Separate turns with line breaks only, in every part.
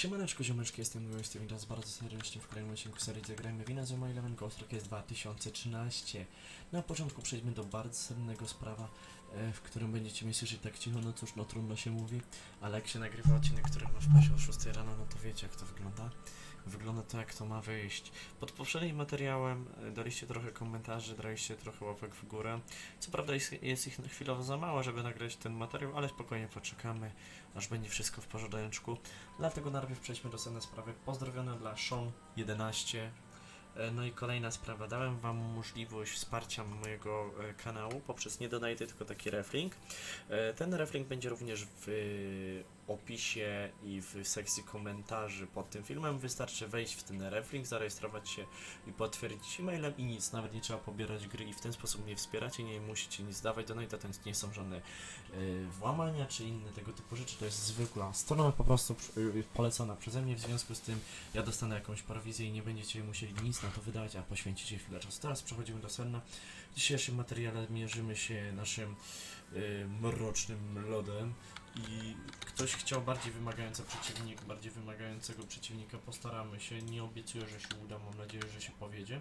Siemaneczko ziomeczki, jestem Gość, witam was bardzo serdecznie w kolejnym odcinku serii Zagrajmy Wina. Z My Eleven Ghost Rock jest 2013 Na początku przejdźmy do bardzo sennego sprawa, e, w którym będziecie mi słyszeć tak cicho, no cóż, no trudno się mówi Ale jak się nagrywa odcinek, który ma wpaść o 6 rano, no to wiecie jak to wygląda Wygląda to jak to ma wyjść Pod poprzednim materiałem e, daliście trochę komentarzy, daliście trochę łapek w górę Co prawda jest, jest ich chwilowo za mało, żeby nagrać ten materiał, ale spokojnie poczekamy Aż będzie wszystko w porządku Dlatego najpierw przejdźmy do sedna sprawy. Pozdrowione dla Sean11. E, No i kolejna sprawa. Dałem Wam możliwość wsparcia mojego e, kanału poprzez nie donate, tylko taki reflink. E, Ten reflink będzie również w e, opisie i w sekcji komentarzy pod tym filmem. Wystarczy wejść w ten reflink, zarejestrować się i potwierdzić e-mailem i nic, nawet nie trzeba pobierać gry i w ten sposób mnie wspieracie, nie musicie nic dawać donate, to nie są żadne e, włamania czy inne tego typu rzeczy, to jest zwykła strona po prostu polecona przeze mnie, w związku z tym ja dostanę jakąś prowizję i nie będziecie musieli nic na to wydawać, a poświęcicie chwilę czasu. Teraz przechodzimy do sedna. W dzisiejszym materiale mierzymy się naszym y, mrocznym lodem i ktoś chciał bardziej wymagający przeciwnik, bardziej wymagającego przeciwnika, postaramy się, nie obiecuję, że się uda, mam nadzieję, że się powiedzie.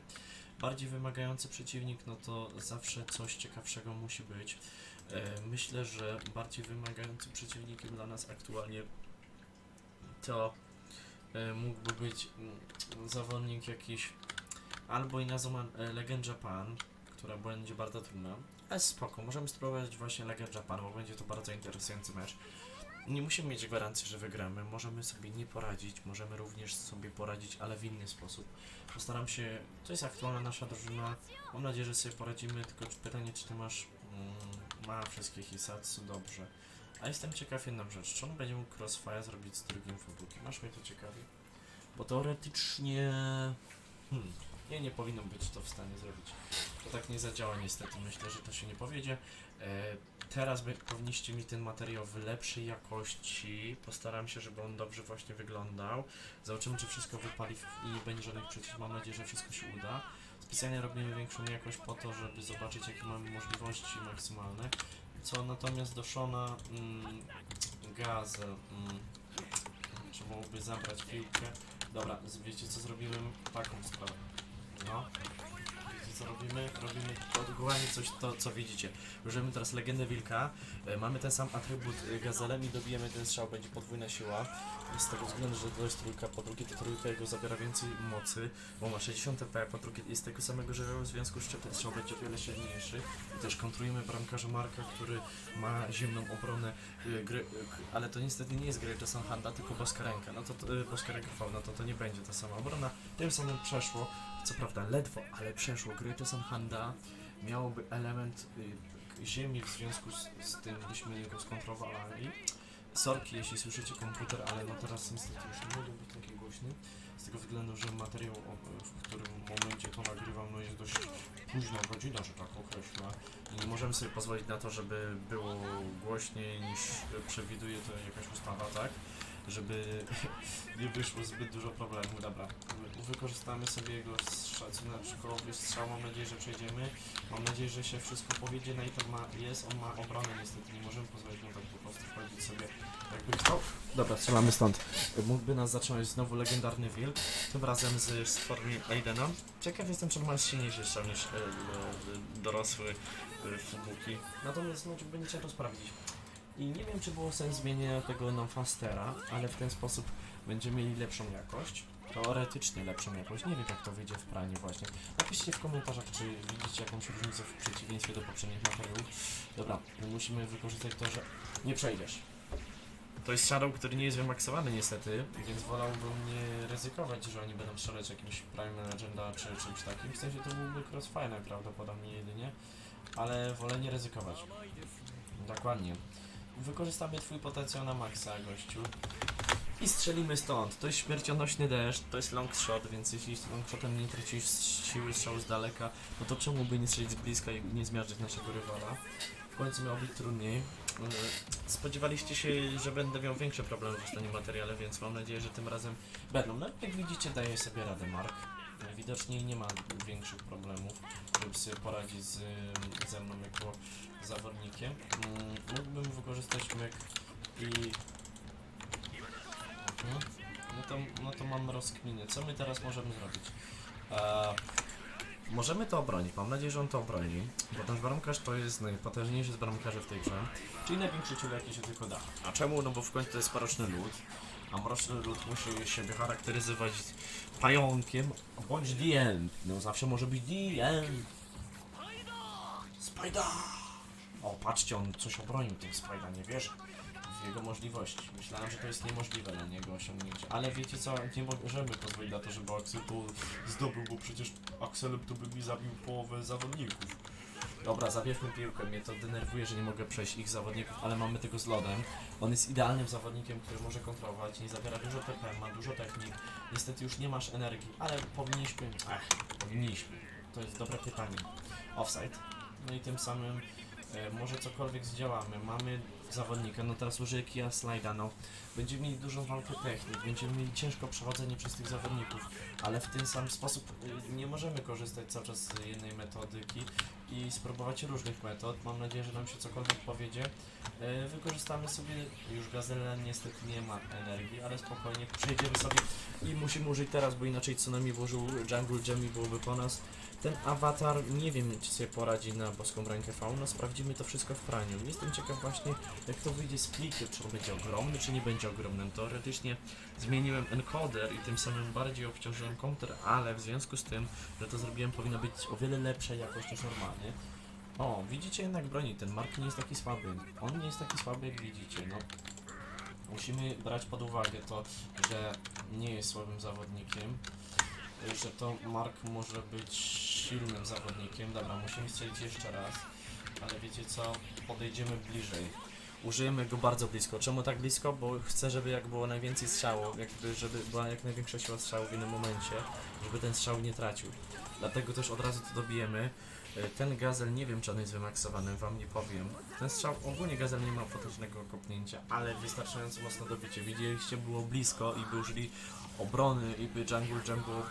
Bardziej wymagający przeciwnik, no to zawsze coś ciekawszego musi być. E, Myślę, że bardziej wymagającym przeciwnikiem dla nas aktualnie to e, mógłby być mm, zawodnik jakiś albo Inazuma e, Legend Japan, która będzie bardzo trudna, ale spoko, możemy spróbować właśnie Legend Japan, bo będzie to bardzo interesujący mecz. Nie musimy mieć gwarancji, że wygramy, możemy sobie nie poradzić, możemy również sobie poradzić, ale w inny sposób. Postaram się, to jest aktualna nasza drużyna, mam nadzieję, że sobie poradzimy, tylko pytanie, czy ty masz, mm, ma wszystkie Hisatsu, dobrze. A jestem ciekaw jedną rzecz, czy on będzie mógł crossfire zrobić z drugim Fubuki? Masz mnie to ciekawi? Bo teoretycznie... Hmm, nie, nie powinno być to w stanie zrobić. To tak nie zadziała niestety, myślę, że to się nie powiedzie. E, teraz by, powinniście mi ten materiał w lepszej jakości. Postaram się, żeby on dobrze właśnie wyglądał. Zobaczymy, czy wszystko wypali i nie będzie żadnych przeciw. Mam nadzieję, że wszystko się uda. Specjalnie robimy większą jakość po to, żeby zobaczyć, jakie mamy możliwości maksymalne. Co natomiast do Shona mm, Gaz mm, trzeba byłoby zabrać piłkę. Dobra, wiecie co zrobimy? Taką sprawę. No. Co robimy? Robimy dokładnie coś to, co widzicie. Użyjemy teraz legendę wilka. E, mamy ten sam atrybut e, gazelem i dobijemy ten strzał, będzie podwójna siła. Z tego względu, że to jest trójka, po drugie to trójka jego zabiera więcej mocy, bo ma 60 TP, po drugie jest tego samego żywiołu, w związku z czym ten strzał będzie o wiele silniejszy. I też kontrujemy bramkarza Marka, który ma zimną obronę, y, gry, ale to niestety nie jest gry Jason Handa, tylko boska ręka. No to, to boska ręka V, no to to nie będzie ta sama obrona. Tym samym przeszło, co prawda ledwo, ale przeszło. Gry Jason Handa miałoby element y, ziemi, w związku z, z tym byśmy go skontrolowali. Sorki, jeśli słyszycie komputer, ale no teraz niestety już nie mogę być taki głośny. Z tego względu, że materiał, w którym momencie to nagrywam, no jest dość późna godzina, że tak określę. I nie możemy sobie pozwolić na to, żeby było głośniej niż przewiduje to jakaś ustawa, tak? Żeby nie wyszło zbyt dużo problemów. Dobra, wy- wykorzystamy sobie jego szacuneczkowy strzał. Mam nadzieję, że przejdziemy. Mam nadzieję, że się wszystko powiedzie. Najpierw ma, jest, on ma obronę niestety. Nie możemy pozwolić mu tak po prostu wchodzić sobie jakby chciał. Dobra, strzelamy stąd. Mógłby nas zacząć znowu legendarny wilk. Tym razem z, formy Aidena. Ciekaw jestem, czy on ma silniejszy strzał niż e, e, dorosły e, Fubuki. Natomiast no, będziecie to sprawdzić. I nie wiem, czy było sens zmienienia tego non-fastera, ale w ten sposób będziemy mieli lepszą jakość. Teoretycznie lepszą jakość. Nie wiem, jak to wyjdzie w praniu właśnie. Napiszcie w komentarzach, czy widzicie jakąś różnicę w przeciwieństwie do poprzednich materiałów. Dobra, musimy wykorzystać to, że nie przejdziesz. To jest Shadow, który nie jest wymaksowany niestety, więc wolałbym nie ryzykować, że oni będą strzelać jakimś Prime Legenda czy czymś takim. W sensie to byłby Crossfire najprawdopodobniej jedynie, ale wolę nie ryzykować. Dokładnie. Wykorzystamy twój potencjał na maksa, gościu. I strzelimy stąd. To jest śmiercionośny deszcz, to jest long shot, więc jeśli longshotem nie tracisz siły strzału z daleka, no to czemu by nie strzelić z bliska i nie zmiażdżyć naszego rywala? W końcu miało być trudniej. Yy, Spodziewaliście się, że będę miał większe problemy w ostatnim materiale, więc mam nadzieję, że tym razem będą. No jak widzicie, daje sobie radę Mark. Widocznie nie ma większych problemów, żeby sobie poradzić z, ze mną jako zawodnikiem. Mm, Mógłbym wykorzystać myk i... Mhm. to, no to mam rozkminy. Co my teraz możemy zrobić? E, możemy to obronić. Mam nadzieję, że on to obroni. Bo nasz bramkarz to jest najpotężniejszy z bramkarzy w tej grze. Czyli największy ciul, jaki się tylko da. A czemu? No bo w końcu to jest mroczny lud. A mroczny lud musi siebie charakteryzować pająkiem bądź the end. No zawsze może być the end. Spider! O, patrzcie, on coś obronił tym Spider, nie wierzę jego możliwości. Myślałem, że to jest niemożliwe dla niego osiągnięcie. Ale wiecie co, nie możemy pozwolić na to, żeby Axel to zdobył, bo przecież Axel to by mi zabił połowę zawodników. Dobra, zabierzmy piłkę, mnie to denerwuje, że nie mogę przejść ich zawodników, ale mamy tego z lodem. On jest idealnym zawodnikiem, który może kontrolować, nie zabiera dużo TP, ma dużo technik. Niestety już nie masz energii, ale powinniśmy... Ach, powinniśmy. To jest dobre pytanie. Offside. No i tym samym e, może cokolwiek zdziałamy. Mamy zawodnika, no teraz użyję kija slajda, no. Będziemy mieli dużą walkę technik, będziemy mieli ciężko przechodzenie przez tych zawodników, ale w ten sam sposób y, nie możemy korzystać cały czas z jednej metodyki i spróbować różnych metod. Mam nadzieję, że nam się cokolwiek powiedzie. E, Wykorzystamy sobie, już Gazela niestety nie ma energii, ale spokojnie przejdziemy sobie i musimy użyć teraz, bo inaczej Tsunami włożył Jungle Gem i byłoby po nas. Ten awatar, nie wiem czy sobie poradzi na boską rękę fauna, sprawdzimy to wszystko w praniu. Jestem ciekaw właśnie jak to wyjdzie z plikiem, czy on będzie ogromny, czy nie będzie ogromnym. Teoretycznie zmieniłem encoder i tym samym bardziej obciążyłem komputer, ale w związku z tym, że to zrobiłem, powinno być o wiele lepsza jakość niż normalnie. O, widzicie jednak broni, ten Mark nie jest taki słaby. On nie jest taki słaby jak widzicie, no. Musimy brać pod uwagę to, że nie jest słabym zawodnikiem, że to Mark może być silnym zawodnikiem. Dobra, musimy strzelić jeszcze raz, ale wiecie co, podejdziemy bliżej. Użyjemy go bardzo blisko. Czemu tak blisko? Bo chcę, żeby jak było najwięcej strzałów, jakby żeby była jak największa siła strzału w innym momencie, żeby ten strzał nie tracił. Dlatego też od razu to dobijemy. E, Ten gazel nie wiem czy on jest wymaksowany, wam nie powiem. Ten strzał, ogólnie gazel nie ma potężnego kopnięcia, ale wystarczająco mocno dobicie. Widzieliście, było blisko i by użyli obrony i by jungle jungle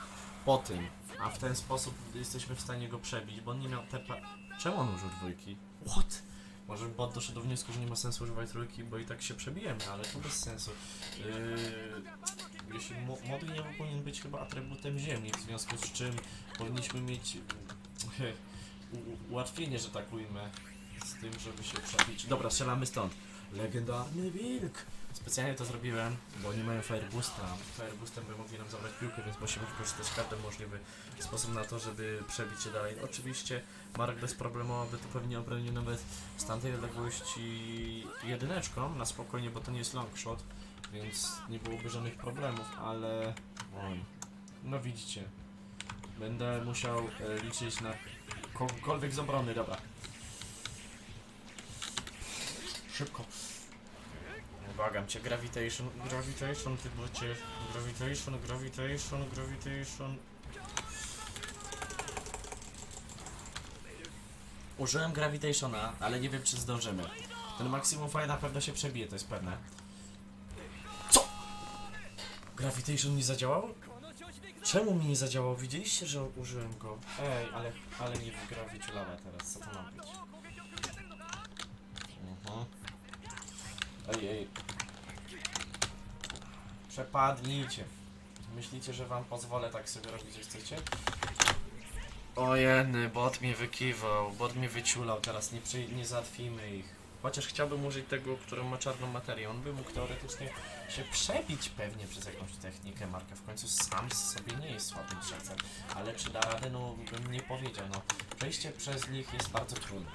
po tym. A w ten sposób jesteśmy w stanie go przebić, bo on nie miał tepa... Czemu on użył dwójki? What? Może bot doszedł do wniosku, że nie ma sensu używać trójki, bo i tak się przebijemy, ale to bez sensu. Yy, jeśli mo mody nie powinien być chyba atrybutem ziemi, w związku z czym powinniśmy mieć yy, ułatwienie, że tak ujmę, z tym, żeby się przebić. Dobra, strzelamy stąd. Legendarny wilk! Specjalnie to zrobiłem, bo nie mają Fireboosta. Fireboostem by mogli nam zabrać piłkę, więc musimy wykorzystać każdy możliwy sposób na to, żeby przebić się dalej. Oczywiście Marek bezproblemowo by to pewnie obronił nawet z tamtej odległości jedyneczką, na spokojnie, bo to nie jest long shot, więc nie byłoby żadnych problemów, ale... No widzicie, będę musiał e, liczyć na kogokolwiek z obrony, dobra. Szybko. Błagam cię, gravitation, gravitation, ty bocie, gravitation, gravitation, gravitation. Użyłem gravitationa, ale nie wiem czy zdążymy. Ten maksimum fire na pewno się przebije, to jest pewne. Co? Gravitation nie zadziałał? Czemu mi nie zadziałał? Widzieliście, że użyłem go? Ej, ale, ale nie wygrawiciulała teraz, co to ma być? Mhm. Ej, ej. Przepadnijcie. Myślicie, że wam pozwolę tak sobie robić, jak chcecie? Ojeny, bot mnie wykiwał, bot mnie wyciulał, teraz nie, przy, nie załatwimy ich. Chociaż chciałbym użyć tego, który ma czarną materię. On by mógł teoretycznie się przebić pewnie przez jakąś technikę. Marka w końcu sam z sobie nie jest słabym strzelcem. Ale czy da radę, no bym nie powiedział. No, przejście przez nich jest bardzo trudne.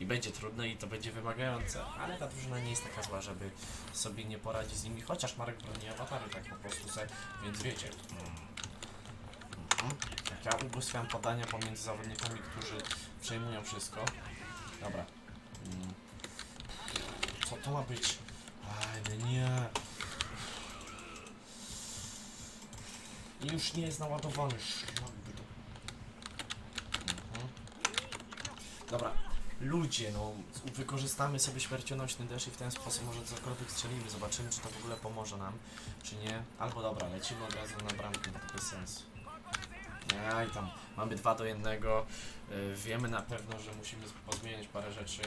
I będzie trudne i to będzie wymagające. Ale ta drużyna nie jest taka zła, żeby sobie nie poradzić z nimi. Chociaż Marek broni awatary tak po prostu se, więc wiecie. Mm. Mhm. Jak ja ubóstwiam podania pomiędzy zawodnikami, którzy przejmują wszystko. Dobra. Co to ma być? Aj, nie. I już nie jest naładowany. Mhm. Dobra. Ludzie, no, wykorzystamy sobie śmiercionośny deszcz i w ten sposób może cokolwiek strzelimy. Zobaczymy, czy to w ogóle pomoże nam, czy nie. Albo dobra, lecimy od razu na bramkę, bo to bez sensu. I tam mamy dwa do jednego. Y, wiemy na pewno, że musimy pozmieniać parę rzeczy.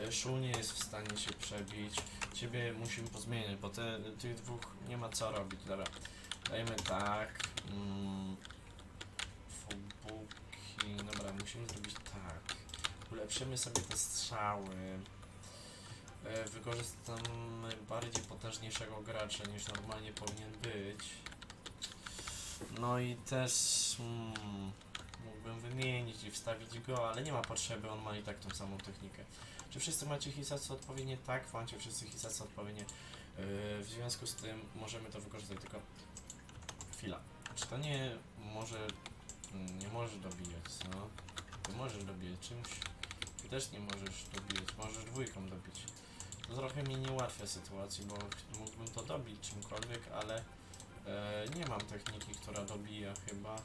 E, Szu nie jest w stanie się przebić. Ciebie musimy pozmieniać, bo te, tych dwóch nie ma co robić. Dobra, dajmy tak. Mm. Dobra, musimy zrobić tak. Ulepszymy sobie te strzały. E, Wykorzystamy bardziej potężniejszego gracza niż normalnie powinien być. No i też mm, mógłbym wymienić i wstawić go, ale nie ma potrzeby, on ma i tak tą samą technikę. Czy wszyscy macie hisacy odpowiednie? Tak, macie wszyscy hisacy odpowiednie. Yy, w związku z tym możemy to wykorzystać tylko chwila. Czy to nie może mm, nie możesz dobijać, co? Ty możesz dobijać czymś. Ty też nie możesz dobijać, możesz dwójką dobić. To trochę mi nie ułatwia sytuacji, bo mógłbym to dobić czymkolwiek, ale e, nie mam techniki, która dobija chyba.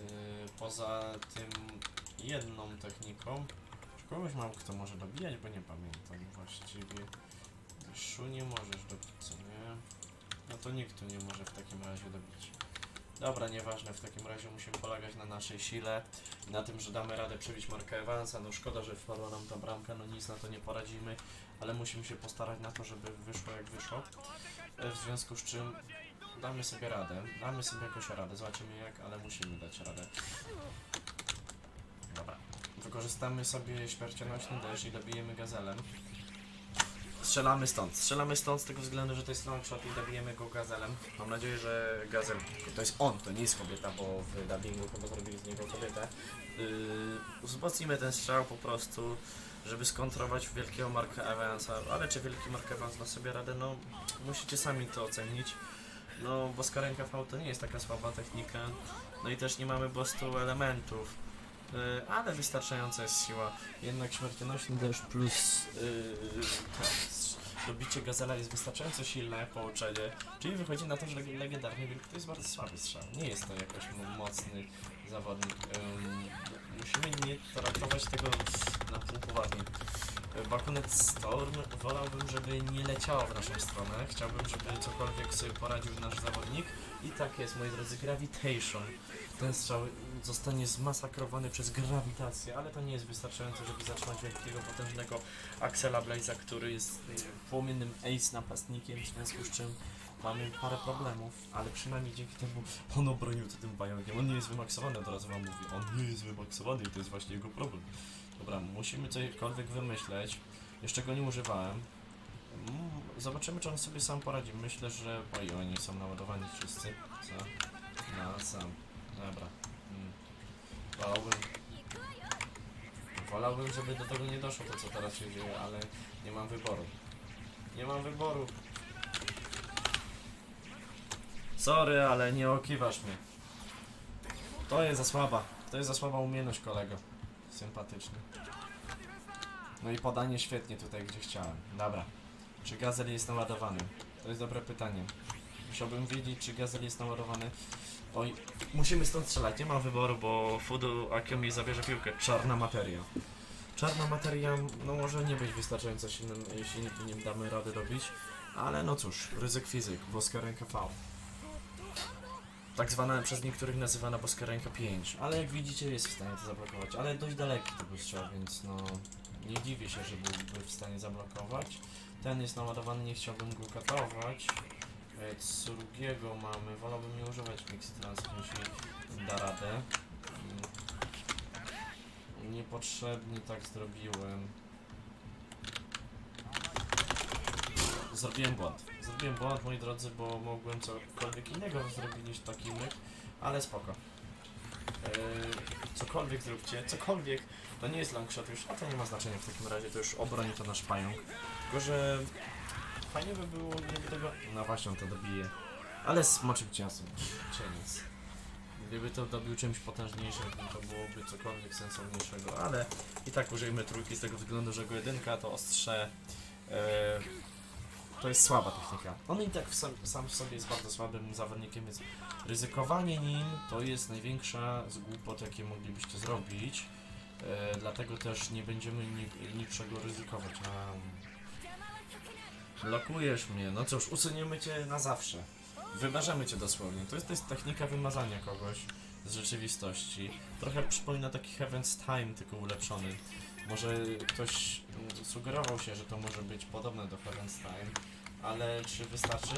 E, poza tym jedną techniką. Czy kogoś mam, kto może dobijać, bo nie pamiętam właściwie. Szu nie możesz dobić, co nie? No to nikt tu nie może w takim razie dobić. Dobra, nieważne, w takim razie musimy polegać na naszej sile na tym, że damy radę przebić markę Evansa. No szkoda, że wpadła nam ta bramka, no nic na to nie poradzimy, ale musimy się postarać na to, żeby wyszło jak wyszło. E, W związku z czym damy sobie radę, damy sobie jakoś radę, zobaczymy jak, ale musimy dać radę. Dobra, wykorzystamy sobie śmiercionośny deszcz i dobijemy gazelem. Strzelamy stąd, strzelamy stąd z tego względu, że to jest long shot i dobijemy go gazelem. Mam nadzieję, że gazel, to jest on, to nie jest kobieta, bo w dubbingu chyba zrobili z niego kobietę. Yy, wzmocnimy ten strzał po prostu, żeby skontrować wielkiego Marka Evansa, ale czy wielki Mark Evans da sobie radę, no musicie sami to ocenić. No, boska ręka V to nie jest taka słaba technika, no i też nie mamy bostu elementów, yy, ale wystarczająca jest siła. Jednak śmiercionośny deszcz plus yy, dobicie gazela jest wystarczająco silne połączenie, czyli wychodzi na to, że legendarny wilk to jest bardzo słaby strzał. Nie jest to jakoś mo- mocny zawodnik. Ym, musimy nie traktować tego na pół poważnie. Bakunet Storm wolałbym, żeby nie leciało w naszą stronę. Chciałbym, żeby cokolwiek sobie poradził nasz zawodnik. I tak jest, moi drodzy, Gravitation. Ten strzał zostanie zmasakrowany przez grawitację, ale to nie jest wystarczające, żeby zatrzymać wielkiego, potężnego Axela Blaze'a, który jest płomiennym ace napastnikiem, w związku z czym mamy parę problemów, ale przynajmniej dzięki temu on obronił to tym pająkiem. On nie jest wymaksowany, od razu wam mówię. On nie jest wymaksowany i to jest właśnie jego problem. Dobra, musimy cokolwiek wymyśleć. Jeszcze go nie używałem. Mm, Zobaczymy, czy on sobie sam poradzi. Myślę, że... Oj, oni są naładowani wszyscy. Co? Na sam. Dobra. Mm. Wolałbym... Wolałbym, żeby do tego nie doszło, to co teraz się dzieje, ale nie mam wyboru. Nie mam wyboru. Sorry, ale nie okiwasz mnie. To jest za słaba. To jest za słaba umiejętność, kolego. Sympatyczny. No i podanie świetnie tutaj, gdzie chciałem. Dobra. Czy gazel jest naładowany? To jest dobre pytanie. Musiałbym wiedzieć, czy gazel jest naładowany. Oj, musimy stąd strzelać, nie ma wyboru, bo Fudu Akiomi zabierze piłkę. Czarna materia. Czarna materia, no może nie być wystarczająco silnym, jeśli nim damy radę dobić. Ale no cóż, ryzyk fizyk, boska ręka V. Tak zwana przez niektórych nazywana boska ręka 5, ale jak widzicie jest w stanie to zablokować, ale dość daleki to był strzał, więc no nie dziwię się, że byłby w stanie zablokować. Ten jest naładowany, nie chciałbym go katować. Tsurugiego mamy, wolałbym nie używać Mixi Transfer, jeśli da radę. Mm. Niepotrzebnie tak zrobiłem. Zrobiłem błąd. Zrobiłem błąd, moi drodzy, bo mogłem cokolwiek innego zrobić niż taki myk, ale spoko. Eee, cokolwiek zróbcie, cokolwiek. To nie jest longshot już, a to nie ma znaczenia w takim razie, to już obroni to nasz pająk. Tylko, że fajnie by było, gdyby tego... No właśnie, on to dobije. Ale smoczym ciasem. Cieniec. Gdyby to dobił czymś potężniejszym, to byłoby cokolwiek sensowniejszego, ale i tak użyjmy trójki z tego względu, że go jedynka to ostrze. Eee, to jest słaba technika. On i tak w sam, sam w sobie jest bardzo słabym zawodnikiem, więc ryzykowanie nim to jest największa z głupot, jakie moglibyście zrobić. E, dlatego też nie będziemy ni niczego ryzykować. A, blokujesz mnie. No cóż, usuniemy cię na zawsze. Wymarzamy cię dosłownie. To jest, to jest technika wymazania kogoś z rzeczywistości. Trochę przypomina taki Heaven's Time, tylko ulepszony. Może ktoś mm, sugerował się, że to może być podobne do Ferenstein, ale czy wystarczy?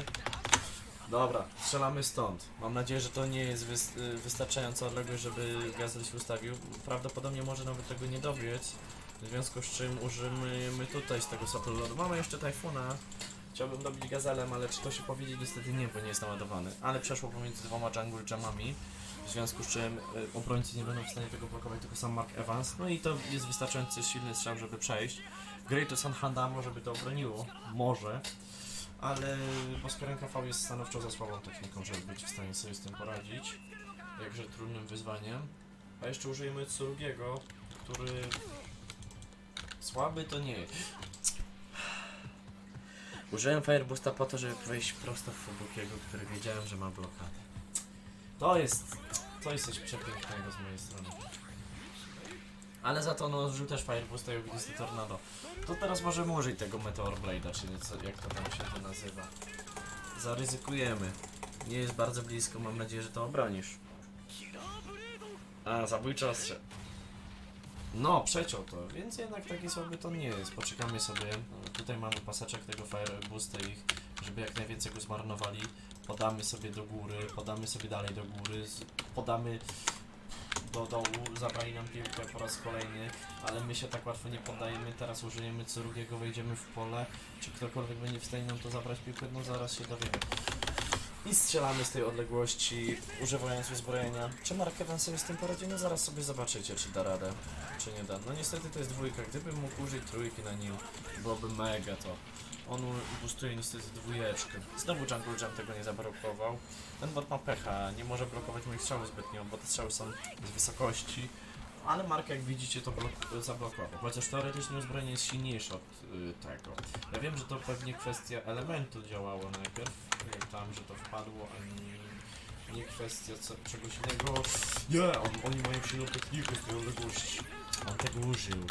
Dobra, strzelamy stąd. Mam nadzieję, że to nie jest wys y, wystarczająca odległość, żeby Gazel się ustawił. Prawdopodobnie może nawet tego nie dobiec, w związku z czym użyjemy tutaj z tego samochodu. Mamy jeszcze Tajfuna. Chciałbym dobić Gazelem, ale czy to się powiedzieć? Niestety nie, bo nie jest naładowany. Ale przeszło pomiędzy dwoma jungle jamami, w związku z czym y, obrońcy nie będą w stanie tego blokować, tylko sam Mark Evans. No i to jest wystarczający silny strzał, żeby przejść. Great Sanhanda może by to obroniło, może, ale boska ręka V jest stanowczo za słabą techniką, żeby być w stanie sobie z tym poradzić. Jakże trudnym wyzwaniem. A jeszcze użyjemy Tsurugiego, który słaby to nie jest. Użyłem Fireboosta po to, żeby wejść prosto w Fubukiego, który wiedziałem, że ma blokadę. To jest, to jest coś przepięknego z mojej strony. Ale za to no, użył też Fireboosta i ognisty Tornado. To teraz możemy użyć tego Meteor Blade'a, czyli co, jak to tam się to nazywa. Zaryzykujemy. Nie jest bardzo blisko, mam nadzieję, że to obronisz. A, zabójcze ostrze. No, przeciął to, więc jednak taki słaby to nie jest. Poczekamy sobie. Tutaj mamy paseczek tego Fire Boosta ich, żeby jak najwięcej go zmarnowali. Podamy sobie do góry, podamy sobie dalej do góry, podamy do dołu, zabrali nam piłkę po raz kolejny, ale my się tak łatwo nie poddajemy. Teraz użyjemy Cerugiego, wejdziemy w pole. Czy ktokolwiek będzie w stanie nam to zabrać piłkę? No zaraz się dowiemy. I strzelamy z tej odległości, używając uzbrojenia. Czy Mark Evans sobie z tym poradzi? No zaraz sobie zobaczycie, czy da radę, czy nie da. No niestety to jest dwójka. Gdybym mógł użyć trójki na nim, byłoby mega to. On boostuje niestety dwójeczkę. Znowu Jungle Jam tego nie zablokował. Ten bot ma pecha, nie może blokować moich strzałów zbytnio, bo te strzały są z wysokości. Ale Mark, jak widzicie, to blok- zablokował. Chociaż teoretycznie uzbrojenie jest silniejsze od y, tego. Ja wiem, że to pewnie kwestia elementu działało najpierw, tam, że to wpadło, a nie, kwestia co, czegoś innego. Nie, on, oni mają silną technikę z tej odległości. On tego użył.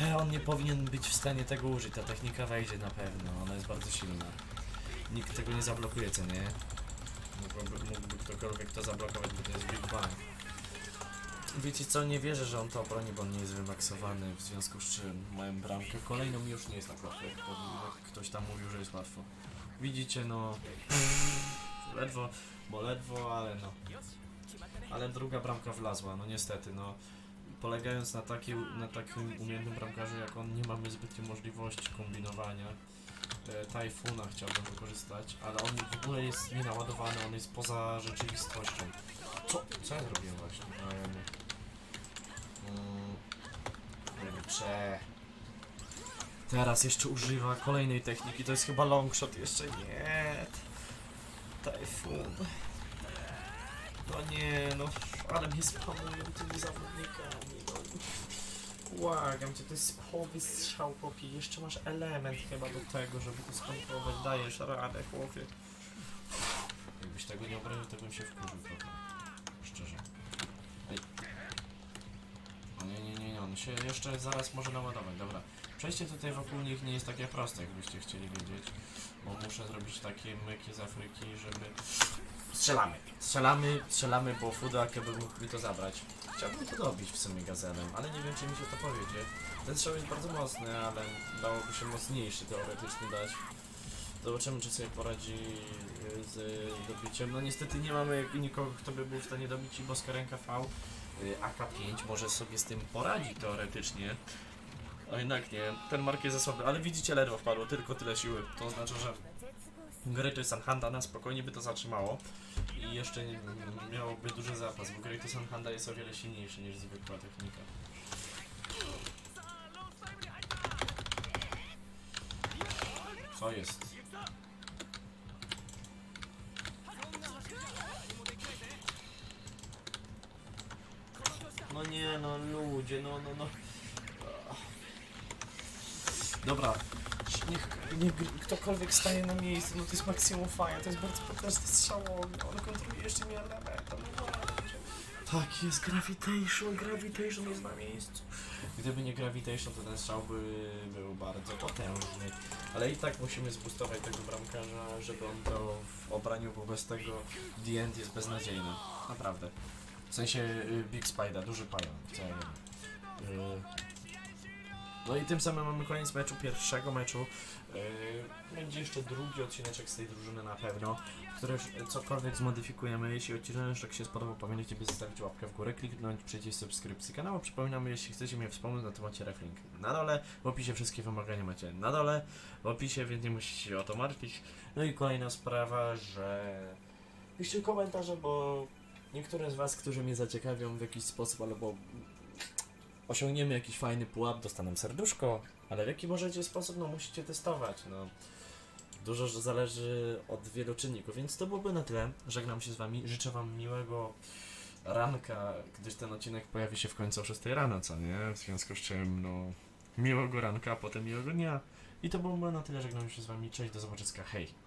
E, on nie powinien być w stanie tego użyć, ta technika wejdzie na pewno, ona jest bardzo silna. Nikt tego nie zablokuje, co nie? Mógłby, mógłby ktokolwiek to zablokować, bo to jest Big Bang. Wiecie co, nie wierzę, że on to obroni, bo on nie jest wymaksowany, w związku z czym moją bramkę kolejną już nie jest tak łatwo, jak ktoś tam mówił, że jest łatwo. Widzicie, no... Ledwo, bo ledwo, ale no... Ale druga bramka wlazła, no niestety, no... Polegając na, taki, na takim umiejętnym bramkarzu jak on, nie mamy zbytnio możliwości kombinowania. E, Tajfuna chciałbym wykorzystać, ale on w ogóle jest nienaładowany, on jest poza rzeczywistością. Co? Co ja zrobiłem właśnie? Um, um, kurczę. Teraz jeszcze używa kolejnej techniki, to jest chyba longshot, jeszcze nie. Tajfun. No nie, no, ale mnie spamują tymi zawodnikami, no. Błagam cię, to jest połowy strzał, chłopie, jeszcze masz element chyba do tego, żeby to skontrolować, dajesz radę, chłopie. Jakbyś tego nie obronił, to bym się wkurzył trochę. Szczerze. Ej. O nie, nie, nie, nie, on się jeszcze zaraz może naładować, dobra. Przejście tutaj wokół nich nie jest takie proste, jakbyście chcieli wiedzieć. Bo muszę zrobić takie myki z Afryki, żeby... Strzelamy! Strzelamy, strzelamy, bo Fuda by mógł mi to zabrać. Chciałbym to dobić w sumie gazelem, ale nie wiem czy mi się to powiedzie. Ten strzał jest bardzo mocny, ale dałoby się mocniejszy teoretycznie dać. Zobaczymy czy sobie poradzi y, z dobiciem. No niestety nie mamy nikogo, kto by był w stanie dobić i boska ręka V. Y, AK5 może sobie z tym poradzi teoretycznie. A jednak nie, ten mark jest słaby, ale widzicie ledwo wpadło, tylko tyle siły. To oznacza, że Great Sanhanda na spokojnie by to zatrzymało i jeszcze miałoby duży zapas, bo Great Sanhanda jest o wiele silniejszy niż zwykła technika. Co jest? No nie, no ludzie, no, no, no. Dobra, niech, niech ktokolwiek staje na miejscu, no to jest maksimum fajne, to jest bardzo potężny strzałowy, on kontroluje jeszcze no dobrze. Tak, jest Gravitation, Gravitation jest na miejscu. Gdyby nie Gravitation, to ten strzał by był bardzo potężny. Ale i tak musimy zbustować tego bramkarza, żeby on to w obraniu, bo bez tego The End jest beznadziejny. Naprawdę. W sensie y, Big Spida, duży nie. Y, No i tym samym mamy koniec meczu, pierwszego meczu. Yy, będzie jeszcze drugi odcineczek z tej drużyny na pewno, w cokolwiek zmodyfikujemy. Jeśli odcinek się spodobał, pamiętajcie, by zostawić łapkę w górę, kliknąć przycisk subskrypcji kanału. Przypominam, jeśli chcecie mnie wspomóc, no to macie reflink na dole. W opisie wszystkie wymagania macie na dole, w opisie, więc nie musicie się o to martwić. No i kolejna sprawa, że piszcie komentarze, bo niektóre z Was, którzy mnie zaciekawią w jakiś sposób, albo osiągniemy jakiś fajny pułap, dostaną serduszko, ale w jaki możecie sposób, no musicie testować, no. Dużo że zależy od wielu czynników, więc to byłoby na tyle. Żegnam się z Wami, życzę Wam miłego ranka, gdyż ten odcinek pojawi się w końcu o 6 rano, co nie? W związku z czym, no, miłego ranka, a potem miłego dnia. I to byłoby na tyle, żegnam się z Wami, cześć, do zobaczenia, hej!